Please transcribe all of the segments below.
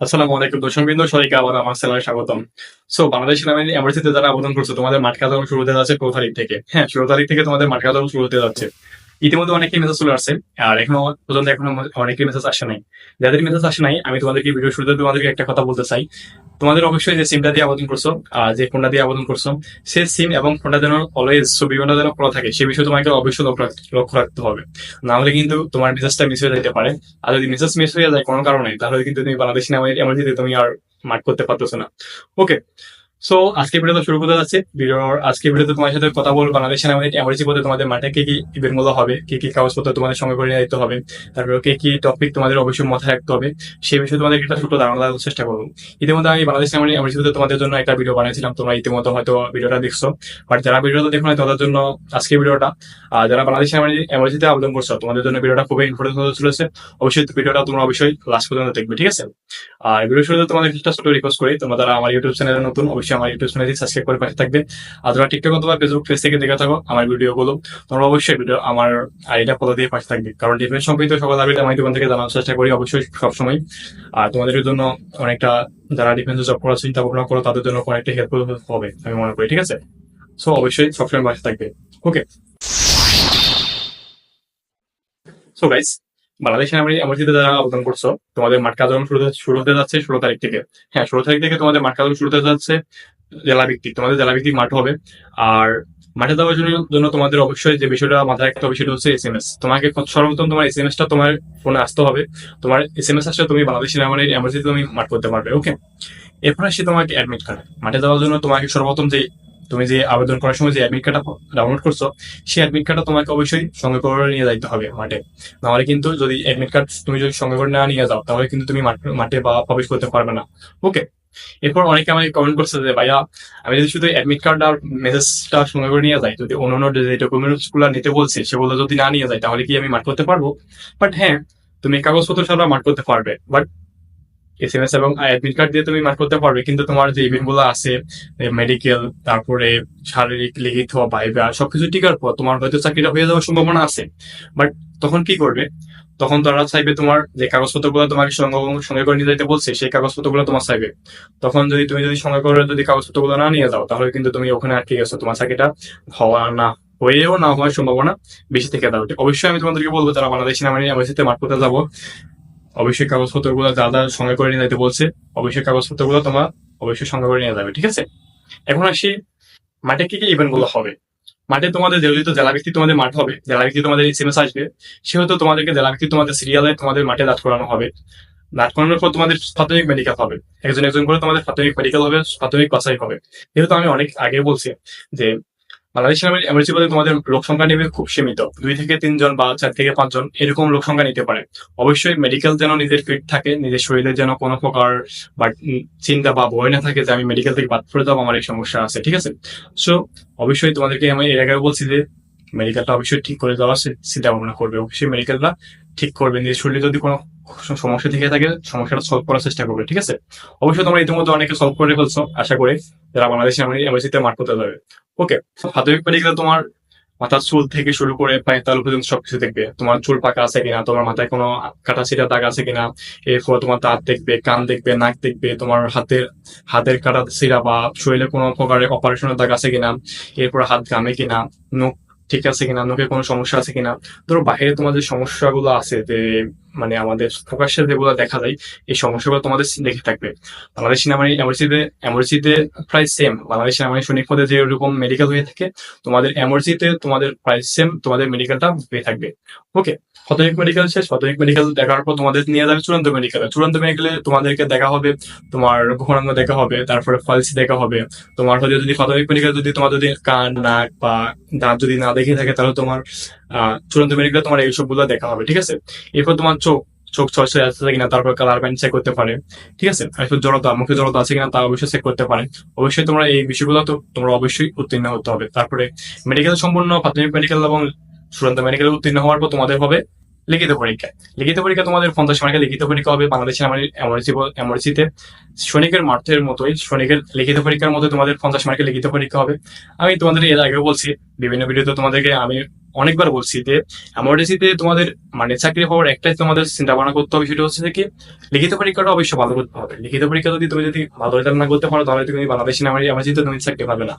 আসসালামু আলাইকুম দর্শকবৃন্দ, সবাইকে আবার আমার চ্যানেলে স্বাগতম। সো বাংলাদেশ সেনাবাহিনী এমার্জেন্সিতে যারা আবেদন করছ, তোমাদের মাঠ কাজ শুরু হতে যাচ্ছে ষোলো তারিখ থেকে। হ্যাঁ ষোলো তারিখ থেকে তোমাদের মাঠ কাজ শুরু হতে যাচ্ছে। ইতিমধ্যে অনেকেই মেসেজ চলে আসছে, আর এখনও পর্যন্ত এখনও অনেকেই মেসেজ আসে নাই। যাদের মেসেজ আসে নাই, আমি তোমাদেরকে ভিডিও শুরুতে তোমাদেরকে একটা কথা বলতে চাই। তোমাদের অবশ্যই যে সিমটা দিয়ে আবেদন করছ, আর যে ফোনটা দিয়ে আবেদন করছ, সে সিম এবং ফোনটা যেন অলওয়েজ ছবিটা যেন খোলা থাকে, সে বিষয়ে তোমাকে অবশ্যই লক্ষ্য রাখতে হবে। না হলে কিন্তু তোমার মেসেজটা মিস হয়ে যেতে পারে। আর যদি মেসেজ মিস হয়ে যায় কোনো কারণে, তাহলে কিন্তু তুমি বাংলাদেশ নামের এমার্জেন্সিতে তুমি আর মাঠ করতে পারতেছো না। ওকে সো আজকে ভিডিও শুরু করতে যাচ্ছে। ভিডিওর আজকে ভিডিওতে তোমার সাথে কথা বলব বাংলাদেশ সেনাবাহিনী এমার্জেন্সি পদে তোমাদের মাঠে কি কি ইভেন্টগুলো হবে, কি কি কাগজপত্র তোমাদের সঙ্গে করে নিয়ে হবে, তারপরে কি কি টপিক তোমাদের অবশ্যই মাথায় রাখতে হবে সেই বিষয়ে তোমাদের একটা ছোট ধারণা দেওয়ার চেষ্টা করব। ইতিমধ্যে আমি বাংলাদেশ সেনাবাহিনী এমার্জেন্সি পদে তোমাদের জন্য একটা ভিডিও বানিয়েছিলাম। তোমরা ইতিমধ্যে হয়তো ভিডিওটা দেখছ। বাট যারা ভিডিওটা দেখো না তাদের জন্য আজকে ভিডিওটা আর যারা বাংলাদেশ সেনাবাহিনী এমার্জেন্সিতে আবেদন করছ, তোমাদের জন্য ভিডিওটা খুবই ইম্পর্টেন্ট হতে চলেছে। অবশ্যই ভিডিওটা তোমরা অবশ্যই লাস্ট পর্যন্ত দেখবে, ঠিক আছে? আর ভিডিও শুরুতে তোমাদের একটা ছোট রিকোয়েস্ট করি। তোমরা যারা আমার ইউটিউব চ্যানেলে নতুন, অবশ্যই আমার ইউটিউব চ্যানেলটি সাবস্ক্রাইব করে পাশে থাকবে। আর যারা টিকটক অথবা ফেসবুক পেজ থেকে দেখে থাকো, আমার ভিডিও গুলো তোমরা অবশ্যই ভিডিও আমার আইডিটা ফলো দিয়ে পাশে থাকবে। কারণ ডিফেন্স সম্পর্কিত সকল আপডেট আমি দোকান থেকে জানার চেষ্টা করি অবশ্যই সবসময়। আর তোমাদের জন্য অনেকটা যারা ডিফেন্সে জব করার চিন্তা ভাবনা করো, তাদের জন্য অনেকটা হেল্পফুল হবে, আমি মনে করি, ঠিক আছে? সো অবশ্যই সবসময় পাশে থাকবে। ওকে সো গাইস বাংলাদেশ সেনাবাহিনী এমার্জেন্সিতে যারা আবেদন করছ, তোমাদের মাঠ কাজ শুরু হতে- যাচ্ছে ষোলো তারিখ থেকে। হ্যাঁ ষোলো তারিখ থেকে তোমাদের মাঠ কাজ শুরু হতে যাচ্ছে জেলা ভিত্তিক তোমাদের জেলা ভিত্তিক মাঠ হবে। আর মাঠে যাওয়ার জন্য তোমাদের অবশ্যই যে বিষয়টা মাথায় রাখতে হবে সেটা হচ্ছে এস এম এস তোমাকে সর্বপ্রথম তোমার এস এম এসটা তোমার ফোনে আসতে হবে। তোমার এস এম এস আসলে তুমি বাংলাদেশ সেনাবাহিনীর এমার্জেন্সি তুমি মাঠ করতে পারবে ওকে এরপর আসে তোমাকে অ্যাডমিট কার্ড মাঠে যাওয়ার জন্য তোমাকে সর্বপ্রথম যে তুমি যে আবেদন করার সময় যে অ্যাডমিট কার্ডটা ডাউনলোড করছ, সেই অ্যাডমিট কার্ডটা তোমাকে অবশ্যই সঙ্গে করে নিয়ে যাইতে হবে মাঠে। নাহলে কিন্তু যদি অ্যাডমিট কার্ড তুমি যদি সঙ্গে করে না নিয়ে যাও, তাহলে কিন্তু তুমি মাঠ- বা প্রবেশ করতে পারবে না। ওকে এরপর অনেকে আমাকে কমেন্ট করছে যে, ভাইয়া, আমি যদি শুধু অ্যাডমিট কার্ড আর মেসেজটা সঙ্গে করে নিয়ে যাই, যদি অন্য অন্য যে ডকুমেন্টসগুলো নিতে বলছে, সেগুলো যদি না নিয়ে যাই, তাহলে কি আমি মাঠ করতে পারব? বাট হ্যাঁ তুমি কাগজপত্র ছাড়া মাঠ করতে পারবে। বাট এস এম এস এবং অ্যাডমিট কার্ড দিয়ে তুমি মাঠ করতে পারবে, কিন্তু তোমার যে ইভেন্টগুলো আছে মেডিকেল তারপরে শারীরিক, লিখিত বাইবা সবকিছু টিকার পর তোমার হয়তো চাকরিটা হয়ে যাওয়ার সম্ভাবনা আছে। বাট তখন কি করবে? তখন তারা চাইবে তোমার যে কাগজপত্রগুলো তোমাকে সঙ্গে করে নিয়ে যেতে বলছে, সেই কাগজপত্রগুলো তোমার চাইবে। তখন যদি তুমি যদি সঙ্গে করে যদি কাগজপত্রগুলো না নিয়ে যাও, তাহলে কিন্তু তুমি ওখানে আটকে গেছো, তোমার চাকরিটা হওয়া না, হয়েও না হওয়ার সম্ভাবনা বেশি থেকে দাও অবশ্যই আমি তোমাদেরকে বলব তারা বাংলাদেশ সেনাবাহিনী এমার্জেন্সিতে মাঠ করতে যাব অবশ্যই কাগজপত্রগুলো যা যা সঙ্গে করে নিয়ে যেতে বলছে, অবশ্যই কাগজপত্রগুলো তোমার অবশ্যই সঙ্গে করে নিয়ে যাবে, ঠিক আছে? এখন আসি মাঠে কি কি ইভেন্টগুলো হবে। মাঠে তোমাদের যেহেতু জেলা ভিত্তিক তোমাদের মাঠ হবে, জেলা ভিত্তিক তোমাদের এসএমএস আসবে, সেহেতু তোমাদেরকে জেলা ভিত্তিক তোমাদের সিরিয়ালে তোমাদের মাঠে দাঁড় করানো হবে। দাঁড় করানোর পর তোমাদের প্রাথমিক মেডিকেল হবে। একজন একজন করে তোমাদের প্রাথমিক মেডিকেল হবে, প্রাথমিক বাছাই হবে। যেহেতু আমি অনেক আগে বলছি যে বাংলাদেশ সেনাবাহিনী এমার্জেন্সি পদে তোমাদের লোক সংখ্যা নেবে খুব সীমিত। দুই থেকে তিনজন বা চার থেকে পাঁচজন এরকম লোক সংখ্যা নিতে পারে। অবশ্যই মেডিকেল যেন নিজের ফিট থাকে, নিজের শরীরে যেন কোনো প্রকার বা চিন্তা বা ভয় না থাকে যে আমি মেডিকেল থেকে বাদ পড়ে যাব, আমার এই সমস্যা আছে, ঠিক আছে? সো অবশ্যই তোমাদেরকে আমি এর আগে বলছি যে মেডিকেলটা অবশ্যই ঠিক করে দেওয়ার চিন্তা ভাবনা করবে। অবশ্যই মেডিকেলটা ঠিক করবে। নিজের শরীরে যদি কোনো সমস্যা থেকে থাকে, সমস্যাটা সলভ করার চেষ্টা করবে, ঠিক আছে? অবশ্যই তোমরা ইতিমধ্যে অনেকে সলভ করে ফেলছো, আশা করি যারা বাংলাদেশে এমএসিতে মাঠ করতে যাবে। ওকে প্রাথমিক মেডিকেলে তোমার মাথার চুল থেকে শুরু করে পায়ের তালু পর্যন্ত সবকিছু দেখবে। তোমার চুল পাকা আছে কিনা, তোমার মাথায় কোনো কাটা ছিটা দাগ আছে কিনা, এরপর তোমার দাঁত দেখবে, কান দেখবে, নাক দেখবে, তোমার হাতের হাতের কাটা ছিঁড়া বা শরীরে কোনো প্রকারের অপারেশনের দাগ আছে কিনা, এরপর হাত ঘামে কিনা, নখ ঠিক আছে কিনা, নখে কোনো সমস্যা আছে কিনা। ধরো বাইরে তোমার যে সমস্যাগুলো আছে যে মানে আমাদের প্রকাশ্যে যেগুলো দেখা যায়, এই সমস্যাগুলো তোমাদের দেখে থাকবে। বাংলাদেশ সেনাবাহিনী এমার্জেন্সিতে এমার্জেন্সিতে প্রায় সেম বাংলাদেশ সেনাবাহিনী সৈনিক পদে যে রকম মেডিকেল হয়ে থাকে, তোমাদের এমার্জেন্সিতে তোমাদের প্রায় সেম তোমাদের মেডিকেলটা হয়ে থাকবে। ওকে প্রাথমিক মেডিকেল শেষ প্রাথমিক মেডিকেল দেখার পর তোমাদের নিয়ে যাবে চূড়ান্ত মেডিকেলে চূড়ান্ত মেডিকেলে তোমাদেরকে দেখা হবে, তোমার ঘোরাঙ্গ দেখা হবে, তারপরে ফলসি দেখা হবে। তোমার হয়তো যদি প্রাথমিক মেডিকেল যদি তোমার যদি কান, নাক বা দাঁত যদি না দেখে থাকে, তাহলে তোমার চূড়ান্ত মেডিকেলে তোমার এইসবগুলো দেখা হবে, ঠিক আছে? এরপর তোমার চোখ চোখ ছয়শো আছে কিনা, তারপর কালার প্যান্ট চেক করতে পারে, ঠিক আছে? এরপর জড়তা, মুখে জড়তা আছে কিনা, তা অবশ্যই চেক করতে পারে। অবশ্যই তোমরা এই বিষয়গুলো তো তোমরা অবশ্যই উত্তীর্ণ হতে হবে। তারপরে মেডিকেল সম্পূর্ণ প্রাথমিক মেডিকেল এবং চূড়ান্ত মেডিকেল উত্তীর্ণ হওয়ার পর তোমাদের হবে লিখিত পরীক্ষা। লিখিত পরীক্ষা তোমাদের পঞ্চাশ মার্কের লিখিত পরীক্ষা হবে বাংলাদেশের আমার এমার্জেন্সি এমার্জেন্সিতে সৈনিকের মাঠের মতোই সৈনিকের লিখিত পরীক্ষার মতো তোমাদের পঞ্চাশ মার্কের লিখিত পরীক্ষা হবে। আমি তোমাদের এর আগেও বলছি, বিভিন্ন ভিডিওতে তোমাদেরকে আমি অনেকবার বলছি যে এমার্জেন্সিতে তোমাদের মানে চাকরি হওয়ার একটাই তোমাদের চিন্তা ভাবনা করতে হবে, সেটা হচ্ছে কি লিখিত পরীক্ষাটা অবশ্যই ভালো করতে হবে। লিখিত পরীক্ষা যদি তুমি যদি ভালো রেজাল্ট না করতে পারো, তাহলে তুমি বাংলাদেশি নামের এমার্জেন্সিতে তুমি চাকরি পাবে না।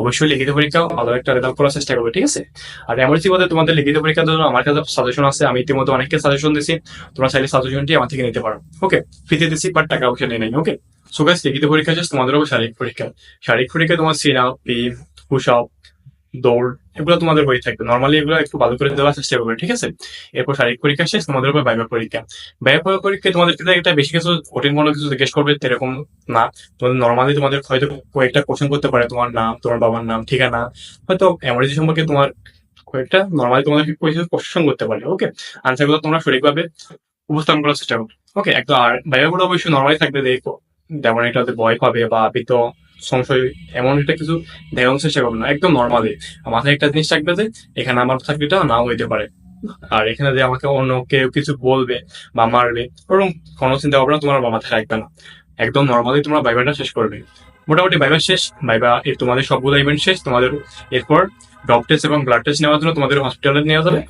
অবশ্যই লিখিত পরীক্ষা ভালো একটা রেজাল্ট করার চেষ্টা করবে, ঠিক আছে? আর এমার্জেন্সি বলতে তোমাদের লিখিত পরীক্ষার জন্য আমার কাছে সাজেশন আছে, আমি ইতিমধ্যে অনেককে সাজেশন দিছি, তোমরা চাইলে সাজেশনটি আমার থেকে নিতে পারো, ওকে? ফিতে দিচ্ছি বাট টাকা নিয়ে নেই ওকে? সো গাইস লিখিত পরীক্ষা জাস্ট তোমাদের শারীরিক পরীক্ষা। শারীরিক পরীক্ষা তোমার সিন পি পুশ আপ দৌড়, এগুলো তোমাদের বই থাকবে। নর্মালি এগুলো একটু ভালো করে দেওয়ার চেষ্টা করবে, ঠিক আছে? এরপর শারীরিক পরীক্ষা শেষ, তোমাদের উপর বাইবা পরীক্ষা। বাইবা পরীক্ষা তোমাদের একটা বেশি কিছু কঠিন কোনো কিছু জিজ্ঞেস করবে এরকম না। তোমাদের নর্মালি তোমাদের হয়তো কয়েকটা কোশ্চেন করতে পারে, তোমার নাম, তোমার বাবার নাম, ঠিকানা। হয়তো এমার্জেন্সি সম্পর্কে তোমার কয়েকটা নর্মালি তোমাদেরকে কোশ্চেন করতে পারে ওকে আনসারগুলো তোমরা সঠিকভাবে উপস্থাপন করার চেষ্টা করো ওকে একদম আর বাইবাগুলো অবশ্যই নর্মালি থাকবে, দেখো, যেমন এটাতে ভয় পাবে বা বিত সংশয়, এমন একটা কিছু দেখানোর চেষ্টা করবে না, একদম নর্মালি মাথায় একটা জিনিস থাকবে যে, এখানে আমার চাকরিটা নাও হইতে পারে। আর এখানে যে আমাকে অন্য কেউ কিছু বলবে বা মারবে, ওরকম কোনো চিন্তা ভাবনা তোমার মাথায় রাখবে না। একদম নর্মালি তোমরা বাইবাটা শেষ করবে। মোটামুটি বাইবা শেষ বাইবা এর তোমাদের সবগুলো ইভেন্ট শেষ, তোমাদের এরপর ডপ টেস্ট এবং ব্লাড টেস্ট নেওয়ার জন্য তোমাদের হসপিটালে নেওয়া যাবে।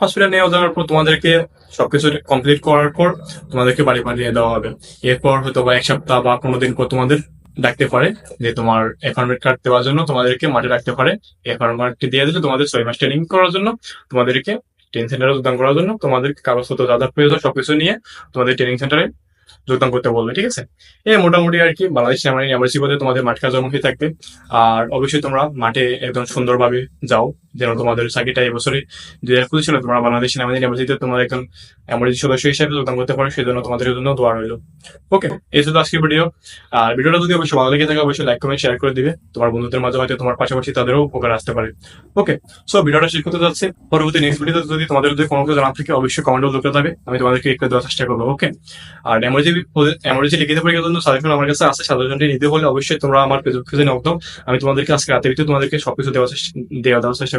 হসপিটালে নেওয়া যাওয়ার পর তোমাদেরকে সবকিছু কমপ্লিট করার পর তোমাদেরকে বাড়ি পাঠিয়ে দেওয়া হবে। এরপর হয়তো বা এক সপ্তাহ বা কোনো দিন পর তোমাদের ডাকতে পারে, যে তোমার অ্যাপয়েন্টমেন্ট কার্ড দেওয়ার জন্য তোমাদেরকে মাঠে রাখতে পারে। অ্যাপয়েন্টমেন্টটি দিয়ে দিলে তোমাদের ছয় মাস ট্রেনিং করার জন্য, তোমাদেরকে ট্রেনিং সেন্টারে যোগদান করার জন্য, তোমাদেরকে কাগজপত্র, যা যা প্রয়োজন সবকিছু নিয়ে তোমাদের ট্রেনিং সেন্টারে যোগদান করতে বলবে, ঠিক আছে? এই মোটামুটি আর কি, বাংলাদেশ আমার বলতে তোমাদের মাঠ কাজমুখী থাকবে। আর অবশ্যই তোমরা মাঠে একদম সুন্দরভাবে যাও যেন তোমাদের চাকরিটা এবছরই দুই হাজার পঁচিশ সালে তোমরা বাংলাদেশ আমাদের এমার্জেন্সিতে তোমার একজন এমার্জেন্সি সদস্য হিসেবে যোগদান করতে পারো সেই জন্য তোমাদের জন্য দোয়া রইল। ওকে, এই ছিল আজকের ভিডিও আর ভিডিওটা যদি অবশ্যই ভালো লেগে থাকে, অবশ্যই লাইক কমেন্ট শেয়ার করে দিবে। তোমার বন্ধুদের মাঝে হয়তো তোমার পাশাপাশি তাদেরও উপকার আসতে পারে। ওকে সো ভিডিওটা শেষ করতে যাচ্ছে। পরবর্তী নেক্সট ভিডিওতে যদি তোমাদের যদি কোনো কিছু জানা থাকে, অবশ্যই কমেন্ট লিখতে হবে আমি তোমাদেরকে একটু দেওয়ার চেষ্টা করব, ওকে? আর এমার্জেন্সি এমার্জেন্সি লিখিত পরীক্ষার জন্য সাজেশন আমার কাছে আছে সাজেশনটি নিতে হলে অবশ্যই তোমরা আমার ফেসবুক পেজে নকদাও আমি তোমাদেরকে আজকে রাতে ভিতরে তোমাদেরকে সবকিছু দেওয়ার দেওয়া দেওয়ার চেষ্টা